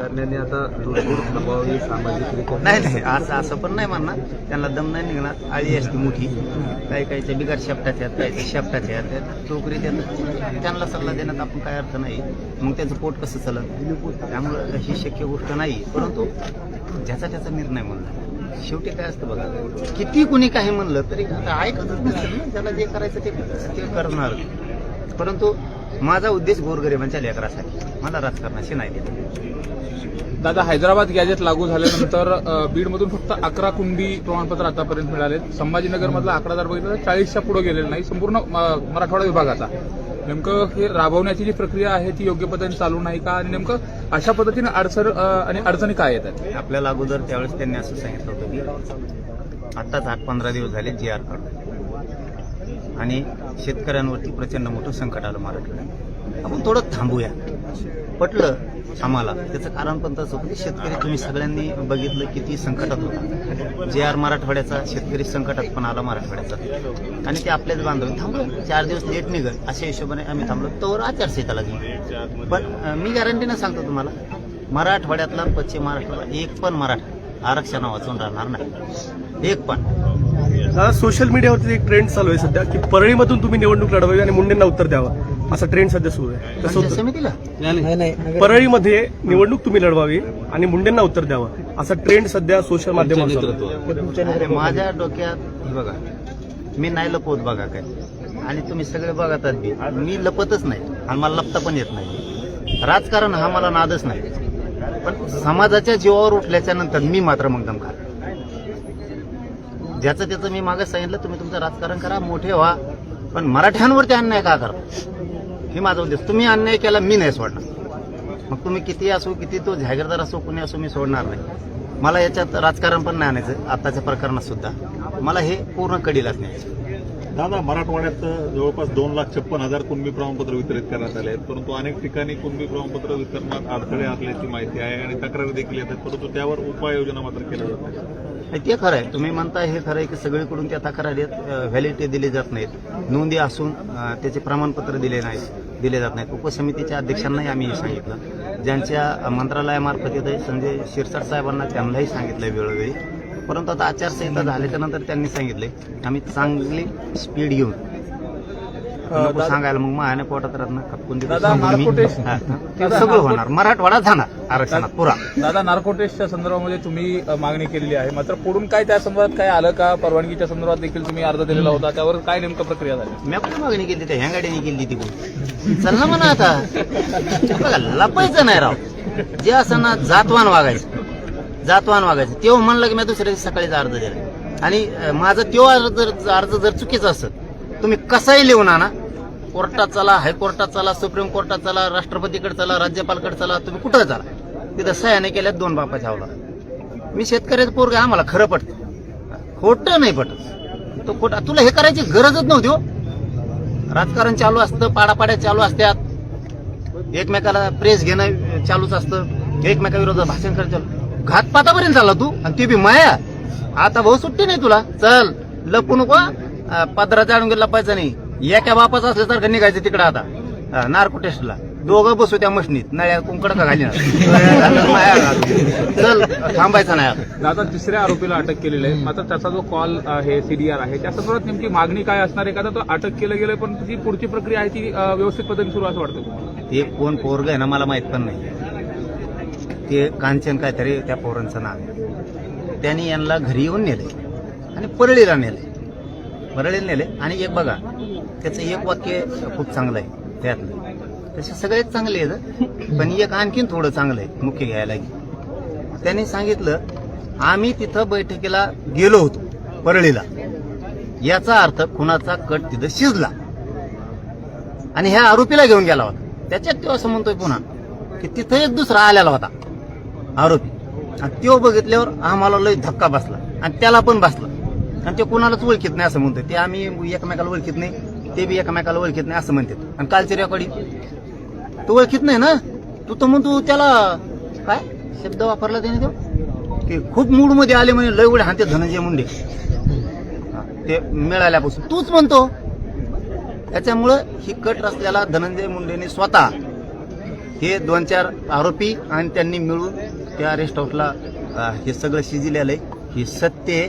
राजकारण्यांनी आता तोडफोड थांबवावी नाही नाही असं असं पण नाही म्हणणार. त्यांना दम नाही निघणार. आळी असते मोठी. काही काहीच्या बिगाड शेपटाच्या आहेत काहीच्या शेपटाच्या आहेत त्यात टोकरी देतात. त्यांना सल्ला देण्यात आपण काय अर्थ नाही. मग त्यांचं पोट कसं चालत? त्यामुळं ही शक्य गोष्ट नाही. परंतु ज्याचा त्याचा निर्णय म्हणला शेवटी काय असतं बघा किती कुणी काही म्हणलं तरी आता ऐकतच नसेल ना. ज्याला जे करायचं ते ते करणार. परंतु माझा उद्देश गोरगरिबांच्या लेकरासाठी. मला राजकारणाशी नाही दादा हैदराबाद गॅजेट लागू झाल्यानंतर बीडमधून फक्त अकरा कुणबी प्रमाणपत्र आतापर्यंत मिळाले संभाजीनगर मधला आकडा जर बघितला तर चाळीसच्या पुढे गेलेला नाही. संपूर्ण म- मराठवाडा विभागाचा. नेमकं हे राबवण्याची जी प्रक्रिया आहे ती योग्य पद्धतीने चालू नाही का? आणि नेमकं अशा पद्धतीने अडचण आणि अडचणी काय येतात? आपल्याला अगोदर त्यावेळेस त्यांनी असं सांगितलं होतं की आत्ताच आठ पंधरा दिवस झाले जी आर काढून आणि शेतकऱ्यांवरती प्रचंड मोठं संकट आलं मराठवाड्यात आपण थोडं थांबूया. पटलं आम्हाला. त्याचं कारण पण तसं होतं की शेतकरी तुम्ही सगळ्यांनी बघितलं किती संकटात होता. जे आर मराठवाड्याचा शेतकरी संकटात पण आला मराठवाड्याचा. आणि ते आपल्याच बांधव. थांबलो चार दिवस लेट निघत अशा हिशोबाने आम्ही थांबलो. तोवर आचारसंहिता लागली पण मी गॅरंटीनं सांगतो तुम्हाला मराठवाड्यातला पश्चिम महाराष्ट्राला एक पण मराठा आरक्षण वाचून राहणार नाही. एक पण. सोशल मीडियावरती एक ट्रेंड चालू आहे सध्या की परळीमधून तुम्ही निवडणूक लढवावी आणि मुंडेंना उत्तर द्यावं. असा ट्रेंड सध्या सुरू आहे. कसं होतं. समितीला? परळीमध्ये निवडणूक तुम्ही लढवावी आणि मुंडेंना उत्तर द्यावं. असा ट्रेंड सध्या सोशल माध्यमावर चालू आहे. अरे माझ्या डोक्यात हे बघा मी नाही लपवत बघा काय. आणि तुम्ही सगळे बघतात बी मी लपतच नाही आणि मला लपता पण येत नाही. राजकारण हा मला नादच नाही. पण समाजाच्या जीवावर उठल्याच्या नंतर मी मात्र मग दम खा ज्याचं त्याचं मी मागे सांगितलं तुम्ही तुमचं राजकारण करा मोठे व्हा. पण मराठ्यांवरती अन्याय का करा? हे माझा उद्देश. तुम्ही अन्याय केला मी नाही सोडणार. मग तुम्ही किती असो किती तो जागीरदार असो कुणी असो मी सोडणार नाही. मला याच्यात राजकारण पण नाही आणायचं आताच्या प्रकरणात सुद्धा. मला हे पूर्ण कडीलाच न्यायचं दादा मराठवाड्यात जवळपास दोन लाख छप्पन हजार कुणबी प्रमाणपत्र वितरित करण्यात आले आहेत परंतु अनेक ठिकाणी कुणबी प्रमाणपत्र वितरणात अडथळे असल्याची माहिती आहे आणि तक्रारी देखील येतात परंतु त्यावर उपाययोजना मात्र केल्या जात ते खरं आहे. तुम्ही म्हणता हे खरं आहे की सगळीकडून त्या तक्रारी व्हॅलिडिटी दिली जात नाहीत. नोंदी असून त्याचे प्रमाणपत्र दिले नाही दिले जात नाहीत. उपसमितीच्या अध्यक्षांनाही आम्ही हे सांगितलं. ज्यांच्या मंत्रालयामार्फत येते संजय शिरसाट साहेबांना त्यांनाही सांगितलं वेळोवेळी. परंतु आता आचारसंहिता झाल्याच्यानंतर त्यांनी सांगितले आम्ही चांगली स्पीड घेऊन नको दादा- सांगायला मग मायाने पोटात राहणार खपकून दादा, ते सगळं होणार. मराठवाडा जाणार आरक्षणात. पुरा. दादा नार्कोटेसच्या संदर्भामध्ये तुम्ही अ, मागणी केलेली आहे. मात्र पुढून काय त्या संदर्भात काय आलं का? परवानगीच्या संदर्भात देखील तुम्ही अर्ज दिलेला होता. त्यावर काय नेमकं प्रक्रिया झाली? मी कुठे मागणी केली त्या ह्या गाडीने केली ती कोण चल ना म्हणा आता. बघा लपायचं नाही राव. जे असं ना जातवान वागायचं. जातवान वागायचं. तेव्हा म्हणलं की मी दुसऱ्या दिवशी सकाळीच अर्ज दिला आणि अं, माझं तो अर्ज जर अर्ज जर चुकीचा असत तुम्ही कसंही लिहून आणा कोर्टात चला हायकोर्टात चला सुप्रीम कोर्टात चला राष्ट्रपतीकडे चला राज्यपालकडे चला तुम्ही कुठं चला तिथं सह्याने केल्यात दोन बापा झावला मी शेतकऱ्याचं पोरग आम्हाला खरं पटतं. खोटं नाही पटत. तो खोट तुला हे करायची गरजच नव्हती हो. राजकारण चालू असतं पाडापाड्या चालू असत्यात एकमेकाला प्रेस घेणं चालूच असतं. एकमेकाविरोधात भाषण करायचं चालू. घातपातापर्यंत चालला तू आणि ती बी माया. आता भाऊ सुट्टी नाही तुला. चल लपू नको पदरा चाडून गेला लपायचं नाही. एका बापाचं असल्यासारखं निघायचं तिकडं आता. नार्को टेस्टला. दोघं बसू त्या मशनीत. नळ्या कुंकड का घाली चल थांबायचं नाही आता. दादा तिसऱ्या आरोपीला अटक केलेली आहे. मात्र त्याचा जो कॉल आहे सीडीआर आहे त्या संदर्भात नेमकी मागणी काय असणार आहे? का तो अटक केलं गेलं पण जी पुढची प्रक्रिया आहे ती व्यवस्थित पद्धतीने सुरू असं वाटतं ते कोण पोरग आहे ना मला माहीत पण नाही. ते कांचन काहीतरी त्या पोरांचं नाव आहे. त्यांनी यांना घरी येऊन नेले आणि परळीला नेले परळीला नेले. आणि एक बघा त्याचं एक वाक्य खूप चांगलं आहे त्यातलं. तसे सगळेच चांगले आहेत पण एक आणखीन थोडं चांगलं आहे मुख्य घ्यायला की. त्यांनी सांगितलं आम्ही तिथं बैठकीला गेलो होतो परळीला. याचा अर्थ खुनाचा कट तिथं शिजला. आणि ह्या आरोपीला घेऊन गेला होता. त्याच्यात तो असं म्हणतोय पुन्हा की तिथं एक दुसरा आलेला होता आरोपी. आणि तो बघितल्यावर आम्हाला लय धक्का बसला. आणि त्याला पण बसला. आणि ते कोणालाच ओळखीत नाही असं म्हणतात ते आम्ही एकमेकाला ओळखीत नाही ते बी एकमेकाला ओळखीत नाही असं म्हणतात. आणि कालची रेकॉर्डिंग तो ओळखीत नाही ना? तू तर म्हणतो त्याला काय? शब्द वापरला त्याने तो? की खूप मूडमध्ये आले म्हणे लय उडे हाते धनंजय मुंडे. ते मिळाल्यापासून. तूच म्हणतो. त्याच्यामुळं ही कट रचल्याला धनंजय मुंडेने स्वतः हे दोन चार आरोपी आणि त्यांनी मिळून त्या रेस्ट हाऊसला हे सगळं शिजिलेलं आहे. हे सत्य आहे.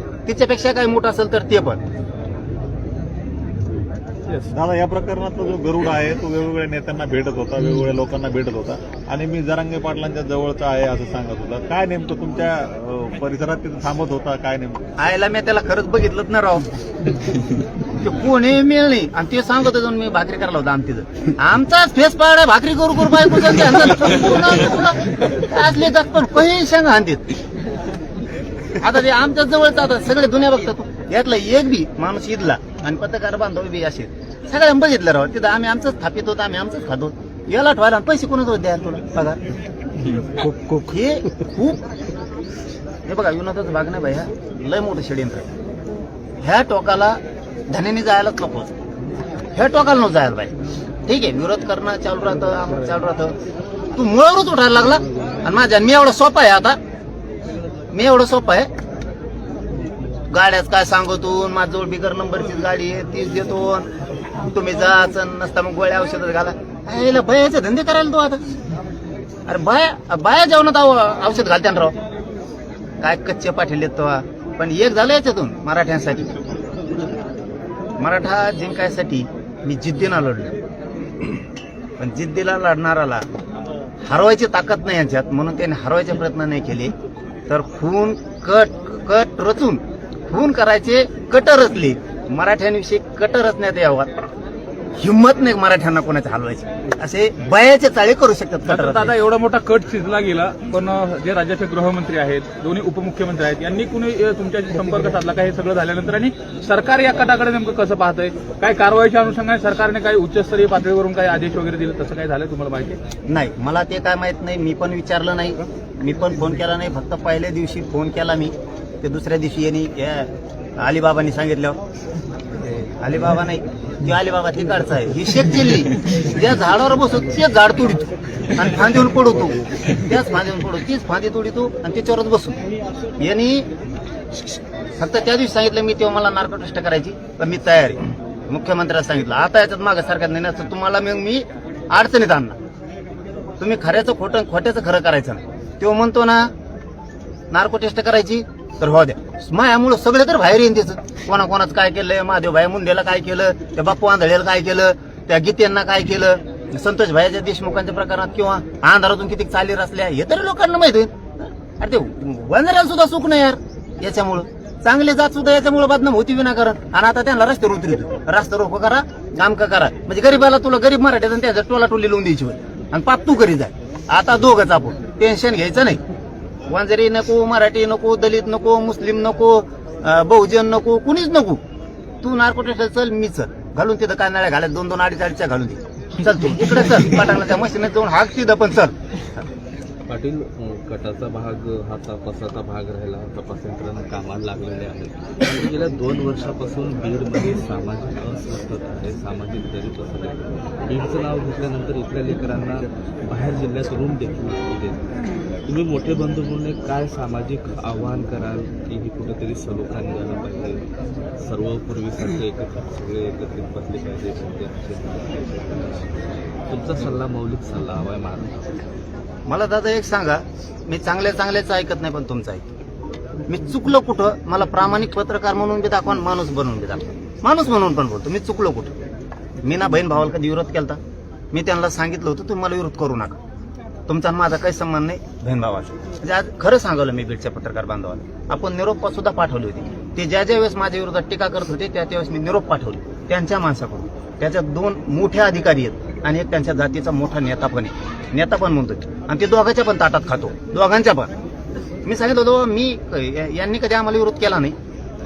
तिच्यापेक्षा काय मोठं असेल तर ते पण दादा या प्रकरणातला जो गरुड आहे तो वेगवेगळ्या नेत्यांना भेटत होता वेगवेगळ्या लोकांना भेटत होता आणि मी जरांगे पाटलांच्या जवळचा आहे असं सांगत होता काय नेमकं तुमच्या परिसरात तिथं थांबत होता काय नेमकं आयला मी त्याला खरंच बघितलंच ना राव ते कोणी मिळ नाही आणि ते सांगत होतो मी भाकरी करायला होता आमटीचं आमचाच फेस पाडा भाकरी करू करू बायको असले जात पण काही सांग आणतील आता ते आमच्या जवळच आता सगळे दुनिया बघतात. यातला एक बी माणूस इथला आणि पत्रकार बांधव बी असे. सगळ्यांना बघितलं राव. तिथं आम्ही आमचंच थापित होतो आम्ही आमचंच खातो. याला ठेवायला पैसे कोणाच द्या तुला? पगार. खूप खूप. हे खूप. हे बघा विनोदाचं भाग नाही भैया लय मोठं षडयंत्र. ह्या टोकाला धनेने जायलाच नको. ह्या टोकाला नको जायला पाहिजे ठीक आहे विरोध करणं चालू राहतं चालू राहतं. तू मुळावरच उठायला लागला. आणि माझ्या मी एवढा सोपा आहे आता. मी एवढं सोपं आहे. गाड्याच काय सांगतो माझ्याजवळ बिगर नंबरचीच गाडी आहे तीच देतो. तुम्ही जाच नसता मग गोळ्या औषधच घाला. याला बयाचे धंदे करायला तो आता. अरे बाया बाया जेवणात आव- औषध घालत्यान राव. काय कच्चे पाठिले तो. पण एक झालं याच्यातून मराठ्यांसाठी. मराठा जिंकायसाठी मी जिद्दीनं लढलो. पण जिद्दीला लढणाराला हरवायची ताकद नाही यांच्यात म्हणून त्यांनी हरवायचे प्रयत्न नाही केले. तर खून कट कट रचून खून करायचे कट रचले. मराठ्यांविषयी कट रचण्यात यावं. हिंमत नाही मराठ्यांना कोणाच्या हलवायची. असे बयाचे चाळे करू शकतात दादा. एवढा मोठा कट शिजला गेला पण जे राज्याचे गृहमंत्री आहेत दोन्ही उपमुख्यमंत्री आहेत यांनी कुणी तुमच्याशी संपर्क साधला का हे सगळं झाल्यानंतर? आणि सरकार या कटाकडे नेमकं कसं पाहतंय? काय कारवाईच्या अनुषंगाने सरकारने काही उच्चस्तरीय पातळीवरून काही आदेश वगैरे दिले? तसं काय झालं तुम्हाला माहिती आहे? नाही मला ते काय माहीत नाही मी पण विचारलं नाही. मी पण फोन केला नाही. फक्त पहिल्या दिवशी फोन केला मी. ते दुसऱ्या दिवशी यांनी अलिबाबांनी सांगितलं. ते अलिबाबा नाही ती अलिबाबा तिकडचा आहे. ही शेत चिल्ली ज्या झाडावर बसतो ते झाड तोडितो. आणि फांदीवर पडवतो त्याच फांदीहून पडू तीच फांदी तोडितो आणि त्याच्यावरच बसू. यांनी फक्त त्या दिवशी सांगितलं मी तेव्हा मला नार्कोटेस्ट करायची पण मी तयार आहे. मुख्यमंत्र्याला सांगितलं आता याच्यात मागं सरकार नाही नसतं तुम्हाला मग मी अडचणीत आणणार. तुम्ही खऱ्याचं खोटं खोट्याचं खरं करायचं नाही. तो म्हणतो ना नार्को टेस्ट करायची? तर हो द्या. मायामुळं सगळे तर बाहेर येईन त्याचं कोणा कोणाचं काय केलंय महादेव भाई मुंडेला काय केलं त्या बाप्पू आंधळेला काय केलं त्या गीतेंना काय केलं संतोष भाईच्या देशमुखांच्या प्रकरणात किंवा अंधारातून किती चाली रचल्या हे तरी लोकांना माहीत होईल अरे ते वंजऱ्याला सुद्धा सुख नाही यार. याच्यामुळं. चांगले जात सुद्धा याच्यामुळे बदनाम होती विनाकारण. आणि आता त्यांना रस्त्यावर उतरतो रस्ता रोको करा नामका करा. म्हणजे गरीबाला तुला गरीब मराठ्यात आणि त्याच्या टोला टोली लावून द्यायची आणि पाप तू करी जाय. आता दोघच आपण. टेन्शन घ्यायचं नाही. वांजरी नको मराठी नको दलित नको मुस्लिम नको बहुजन नको कुणीच नको. तू नार्कोटेस्ट चल मी चल. घालून तिथं काय नाळ्या घालत दोन दोन अडीच अडीचच्या घालून दे. चल तू. इकडे चल. पाटांना त्या मशीनीत जाऊन हाक तिथं पण चल. पाटील कटाचा भाग हा तपासाचा भाग राहिला. तपास यंत्रणा कामाला लागलेले आहेत गेल्या दोन वर्षापासून बीडमध्ये सामाजिक अस्वस्थता आहे सामाजिक दरी आहे. बीडचं नाव घेतल्यानंतर इथल्या लेकरांना बाहेर जिल्ह्यात रूम देखील देत. तुम्ही मोठे बंधू म्हणून काय सामाजिक आव्हान कराल की ही कुठेतरी सलोखा निघाला पाहिजे. सर्व पूर्वीसारखे एकत्रित सगळे एकत्रित बसले पाहिजे तुमचा सल्ला मौलिक सल्ला हवा आहे महाराज मला दादा एक सांगा मी चांगल्या चांगल्याच ऐकत नाही पण तुमचं ऐक मी चुकलो कुठं मला प्रामाणिक पत्रकार म्हणून बी दाखवा माणूस बनवून बी दाखवा. माणूस म्हणून पण बोलतो मी चुकलो कुठं? मी ना बहीण भावाला कधी विरोध केलता? मी त्यांना सांगितलं होतं तुम्ही मला विरोध करू नका. तुमचा माझा काही संबंध नाही बहीण भावाचा म्हणजे आज खरं सांगवलं मी बीडच्या पत्रकार बांधवाला. आपण निरोप सुद्धा पाठवली होती. ते ज्या ज्या वेळेस माझ्या विरोधात टीका करत होते त्या त्यावेळेस मी निरोप पाठवले. त्यांच्या माणसाकडून. त्याच्यात दोन मोठे अधिकारी आहेत आणि एक त्यांच्या जातीचा मोठा नेता पण आहे. नेता पण म्हणतो आणि ते दोघांच्या पण ताटात खातो. दोघांच्या पण. मी सांगितलं होतो मी यांनी कधी आम्हाला विरोध केला नाही.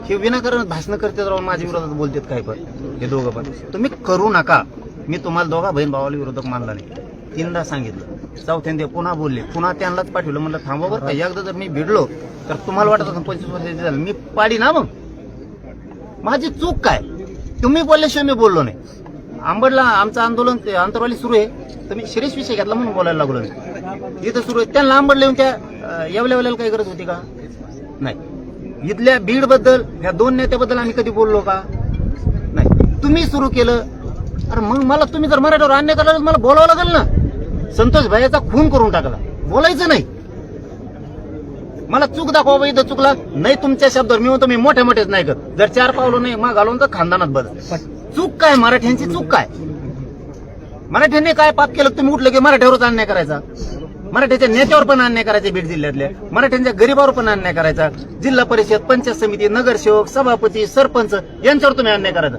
हे विनाकारण भाषण करतात राहून माझ्या विरोधात बोलतात काय पण. हे दोघं पण. तुम्ही करू नका. मी तुम्हाला दोघा बहीण भावाला विरोधक मानला नाही. तीनदा सांगितलं. चौथ्यांदा पुन्हा बोलले. पुन्हा त्यांनाच पाठवलं. म्हणलं थांबा बरं का. एकदा जर मी भिडलो तर तुम्हाला वाटत होतं पंचवीस वर्षाचे झालं. मी पाडी ना मग? माझी चूक काय? तुम्ही बोलल्याशिवाय मी बोललो नाही. आंबडला आमचं आंदोलन अंतरवाली सुरू आहे. तर मी शिरीष विषय घेतला म्हणून बोलायला लागलो. नाही इथं सुरू आहे. त्यांना आंबड त्या अं, काही गरज होती का? नाही. इथल्या बीडबद्दल ह्या दोन नेत्याबद्दल आम्ही कधी बोललो का? नाही. तुम्ही सुरू केलं. अरे मग मला तुम्ही जर मराठीवर अन्याय करायला मला बोलावं लागेल ना. संतोष भाईचा खून करून टाकला. बोलायचं नाही. मला चूक दाखवा बा इथं चुकला नाही तुमच्या शब्दावर मी म्हणतो मी मोठ्या मोठेच नाही कर जर चार पावलं नाही मग घालून तर खानदानात बदल चूक काय? मराठ्यांची चूक काय? मराठ्यांनी काय पाप केलं? तुम्ही उठलं की मराठ्यावरच अन्याय करायचा? मराठ्याच्या नेत्यावर पण अन्याय करायचे बीड जिल्ह्यातल्या मराठ्यांच्या गरीबावर पण अन्याय करायचा. जिल्हा परिषद पंचायत समिती नगरसेवक सभापती सरपंच यांच्यावर तुम्ही अन्याय करायचा.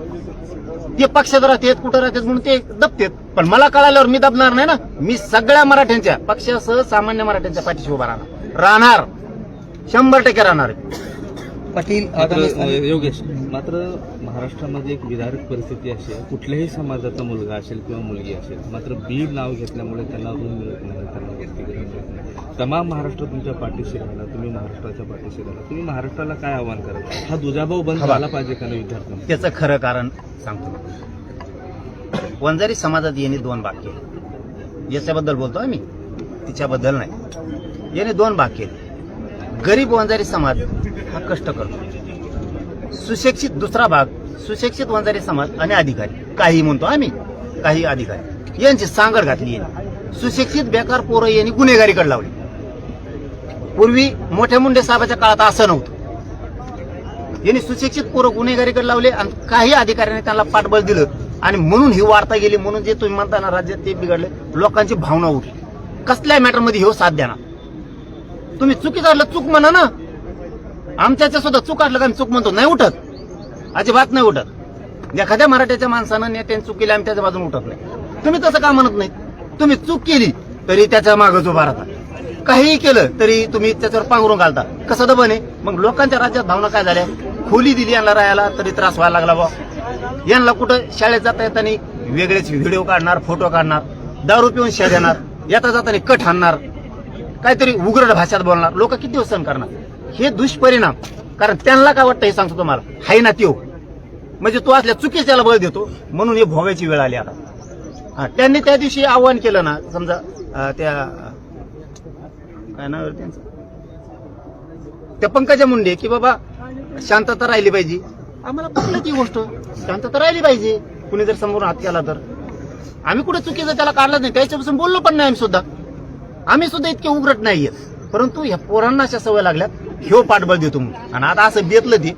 ते पक्षात राहतात कुठं राहतात म्हणून ते दबतेत. पण मला कळाल्यावर मी दबणार नाही ना. मी सगळ्या मराठ्यांच्या पक्षासह सामान्य मराठ्यांच्या पाठीशी उभा राहणार. राहणार. शंभर टक्के राहणार. पाटील मात्र योगेश मात्र महाराष्ट्रामध्ये एक विदारक परिस्थिती अशी आहे कुठल्याही समाजाचा मुलगा असेल किंवा मुलगी असेल मात्र बीड नाव घेतल्यामुळे त्यांना रूम मिळत नाही त्यांना वस्ती मिळत नाही. तमाम महाराष्ट्र तुमच्या पाठीशी राहिला तुम्ही महाराष्ट्राच्या पाठीशी राहिला. तुम्ही महाराष्ट्राला काय आव्हान कराल? हा दुजाभाव बंद. झाला पाहिजे का नाही विद्यार्थ्यांना? त्याचं खरं कारण सांगतो. वंजारी समाजात येणे दोन भाग केले याच्याबद्दल बोलतो आम्ही. तिच्याबद्दल नाही. याने दोन भाग केले गरीब वंजारी समाज हा कष्ट करतो. सुशिक्षित दुसरा भाग सुशिक्षित वंजारी समाज आणि अधिकारी. काही म्हणतो आम्ही काही अधिकारी. यांची सांगड घातली सुशिक्षित बेकार पोरं यांनी गुन्हेगारीकडे लावली. पूर्वी मोठ्या मुंडे साहेबाच्या काळात असं नव्हतं. यांनी सुशिक्षित पोरं गुन्हेगारीकडे लावले आणि काही अधिकाऱ्यांनी त्यांना पाठबळ दिलं. आणि म्हणून ही वार्ता गेली म्हणून जे तुम्ही म्हणताना राज्यात ते बिघडले लोकांची भावना उठली. कसल्या मॅटरमध्ये हो साथ द्या ना तुम्ही चुकीचं काढलं चूक म्हणा ना. आमच्याच्या सुद्धा चूक काढलं का आम्ही चूक म्हणतो नाही उठत. अजिबात नाही उठत. एखाद्या मराठ्याच्या माणसानं नेत्याने चूक केली आम्ही त्याच्या बाजून उठत नाही. तुम्ही तसं का म्हणत नाही तुम्ही चूक केली तरी त्याच्या मागच उभा राहता. काहीही केलं तरी तुम्ही त्याच्यावर पांघरून घालता. कसं दबन आहे? मग लोकांच्या राज्यात भावना काय झाल्या? खोली दिली यांना राहायला तरी त्रास व्हायला लागला बा यांना कुठं शाळेत जाता येताना वेगळेच व्हिडिओ काढणार फोटो काढणार दारू पिऊन शा येणार येता जाताना कट आणणार काहीतरी उग्रड भाषेत बोलणार. लोक किती दिवस सहन करणार? हे दुष्परिणाम. कारण त्यांना काय वाटतं हे सांगतो तुम्हाला? हाय ना त्यो. म्हणजे तो असल्या चुकीच्याला बळ देतो. म्हणून हे भोगायची वेळ आली आता. हा, त्यांनी त्या दिवशी आव्हान केलं ना समजा त्या काय नाव त्यांचं? त्या पंकजा मुंडे की बाबा शांतता राहिली पाहिजे. आम्हाला पटलं ती गोष्ट? शांतता राहिली पाहिजे. कुणी जर समोरून हात केला तर. आम्ही कुठे चुकीचं त्याला काढलं नाही. त्याच्यापासून बोललो पण नाही आम्ही सुद्धा. आम्ही सुद्धा इतके उघडत नाहीये. परंतु ह्या पोरांना अशा सवय लागल्यात ह्यो पाठबळ देतो म्हणून. आणि आता असं बेतलं ते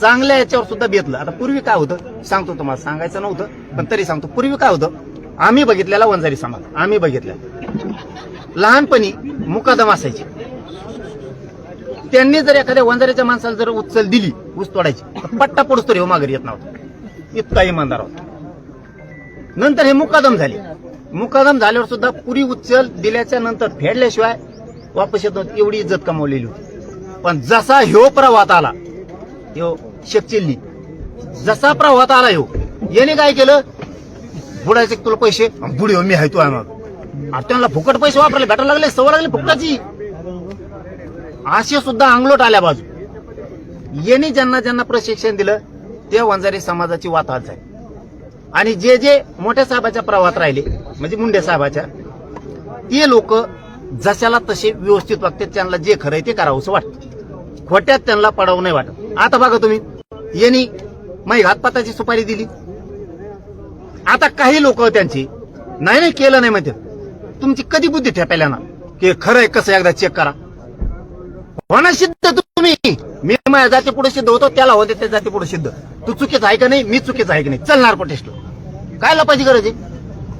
चांगल्या याच्यावर सुद्धा बेतलं. आता पूर्वी काय होतं? सांगतो तुम्हाला सांगायचं नव्हतं पण तरी सांगतो. पूर्वी काय होतं? आम्ही बघितलेला वंजारी समाज. आम्ही बघितलेला लहानपणी मुकादम असायचे. त्यांनी जर एखाद्या वंजाऱ्याच्या माणसाला जर उचल दिली ऊस तोडायची तर पट्टा पडूस तरी हो माघारी येत नव्हता. इतका इमानदार होता. नंतर हे मुकादम झाले. मुकादम झाल्यावर सुद्धा पुरी उचल दिल्याच्या नंतर फेडल्याशिवाय वापस येत. नव्हती एवढी इज्जत कमावलेली होती. पण जसा ह्यो प्रवाहात आला ह्यो शेकचिल्ली जसा प्रवाहात आला ह्यो याने काय केलं? बुडायचे तुला पैसे? बुडी हो मी आहे तू आहे मग त्यांना फुकट पैसे वापरायला भेटायला लागले सवय लागली फुकटाची. असे सुद्धा अंगलोट आल्या बाजू. यांनी ज्यांना ज्यांना प्रशिक्षण दिलं ते वंजारी समाजाची वाताहत झाली. आणि जे जे मोठ्या साहेबाच्या प्रवाहात राहिले म्हणजे मुंडे साहेबाच्या. ते लोक जशाला तसे व्यवस्थित वागतात त्यांना जे खरंय ते करावंसं वाटतं. खोट्यात त्यांना पडावं नाही वाटत. आता बघा तुम्ही यांनी माई घातपाताची सुपारी दिली. आता काही लोक त्यांची नाही नाही केलं नाही म्हणते तुमची कधी बुद्धी ठेपायला ना की खरंय आहे कसं एकदा चेक करा. होणार सिद्ध तुम्ही. मी माझ्या जाती पुढे सिद्ध होतो त्याला होते त्या जाती पुढे सिद्ध. तू चुकीचं आहे का नाही मी चुकीचं आहे का नाही चलणार टेस्ट काय लपायची गरज आहे?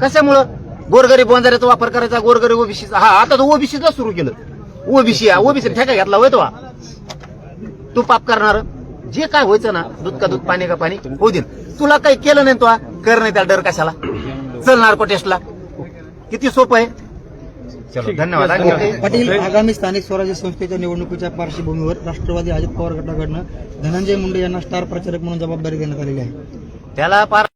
कशामुळं? गोरगरीब वंजाऱ्याचा वापर करायचा गोरगरीब ओबीसीचा. हा आता तो ओबीसीचा सुरू केलं. ओबीसी ओबीसी ठेका घेतला होय तो. तू पाप करणार. जे काय व्हायचं ना दूध का दूध पाणी का पाणी होऊ दे. तुला काही केलं नाही तो हा, कर नाही त्याला डर कशाला. चल नार्को टेस्टला. किती सोपं आहे? चलो धन्यवाद. पाटील आगामी स्थानिक स्वराज्य संस्थेच्या निवडणुकीच्या पार्श्वभूमीवर राष्ट्रवादी अजित पवार गटाकडनं धनंजय मुंडे यांना स्टार प्रचारक म्हणून जबाबदारी देण्यात आलेली आहे. त्याला पार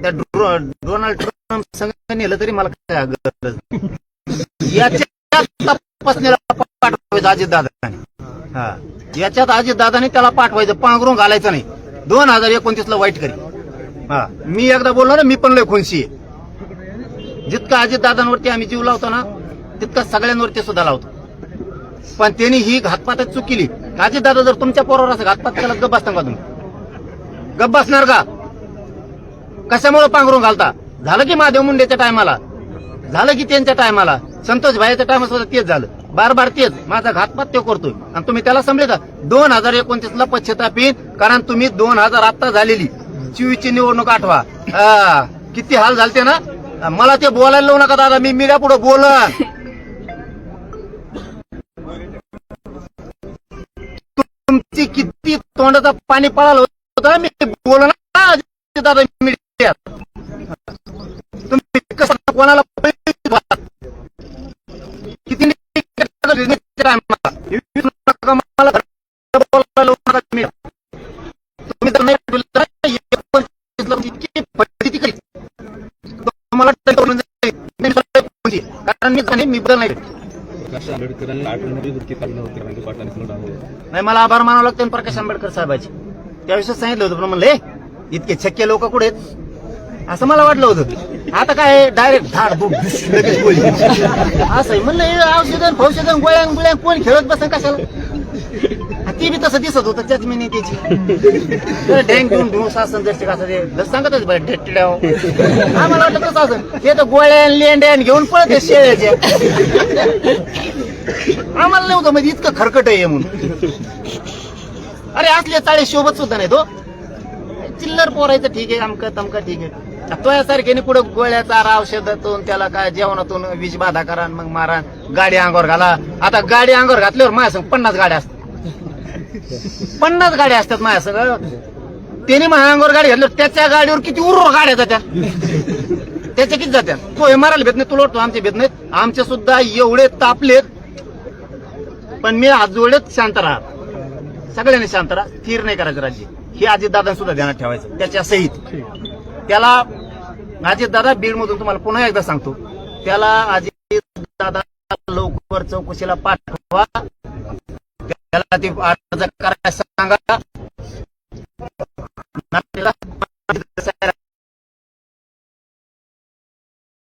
त्या डोनाल्ड ट्रम्प संघ नेलं तरी मला काय गरज याच्या तपासणीला पाठवायचं अजित हा. याच्यात अजित त्याला पाठवायचं पांघरून घालायचं नाही. दोन हजार एकोणतीस ला वाईट करी. हा. मी एकदा बोललो ना मी पण लय खुनशी आहे. जितका अजित दादांवरती आम्ही जीव लावतो ना तितका सगळ्यांवरती सुद्धा लावतो. पण त्यांनी ही घातपातच चुकीली. केली अजित दादा जर तुमच्या पोरावर असं घातपात केला गप्प बसता का तुम्ही? गप्प बसणार का? कशामुळे पांघरून घालता? झालं की महादेव मुंडेच्या टायमाला? झालं की त्यांच्या टायमाला? संतोष भाईच्या टायमा सुद्धा तेच झालं. बार बार तेच. माझा घातपात तो करतोय. आणि तुम्ही त्याला समजले का? दोन हजार एकोणतीस ला पश्चातापीन कारण तुम्ही दोन हजार आता झालेली. चोवीसची निवडणूक आठवा. किती हाल झालते ना? मला ते बोलायला लावू नका दादा मी मीडिया पुढे बोल तुमची किती तोंडाचं पाणी पळालं होतं मी बोल ना दादा मीडिया तुम्ही कोणाला. किती नाही. कारण मी मी बदल मला आभार मानावं लागतं प्रकाश आंबेडकर साहेबाचे. त्याविषयी सांगितलं होतं पण म्हणले इतके छक्के लोक कुठे असं मला वाटलं होतं. आता काय डायरेक्ट धाड बुक लगेच गोळी असं आहे. म्हणलं हे औषधन फौषधन गोळ्या गोळ्या कोण खेळत बसन कशाला? ती बी तसं दिसत होतं त्याच मी त्याची डँग घेऊन घेऊन सासन जसे कसं ते सांगतच बरं ढेट्टिड्याव आम्हाला वाटलं तसं असं. ते तर गोळ्या लेंड्यान घेऊन पळत शेळ्याचे. शेळ्याच्या आम्हाला नव्हतं म्हणजे इतकं खरकट आहे म्हणून. अरे असले चाळे शोभत सुद्धा नाही तो हो. चिल्लर पोरायचं ठीक आहे अमकं तमकं ठीक आहे. तोयासारख्याने पुढे गोळ्या चारा औषधातून त्याला काय जेवणातून वीज बाधा करा मग मारा गाडी अंगावर घाला. आता गाडी अंगावर घातल्यावर माझ्या संग पन्नास गाड्या असतात. पन्नास गाड्या असतात माझ्या सगळं त्याने माझ्या अंगावर गाडी घातल्यावर त्याच्या गाडीवर किती उर्र गाड्या जात्या. त्याच्या किती जात्या. तो हे मारायला भेट नाही तुला वाटतो आमचे भेट नाहीत. आमचे सुद्धा एवढे तापलेत. पण मी हात शांत राहा. सगळ्यांनी शांत राहा. स्थिर नाही करायचं राज्य. हे दादा सुद्धा ध्यानात ठेवायचं. त्याच्या सहित. त्याला अजित दादा बीडमधून तुम्हाला पुन्हा एकदा सांगतो. त्याला आजी दादा लवकर चौकशीला पाठवा. त्याला ते अर्ज करायला सांगा.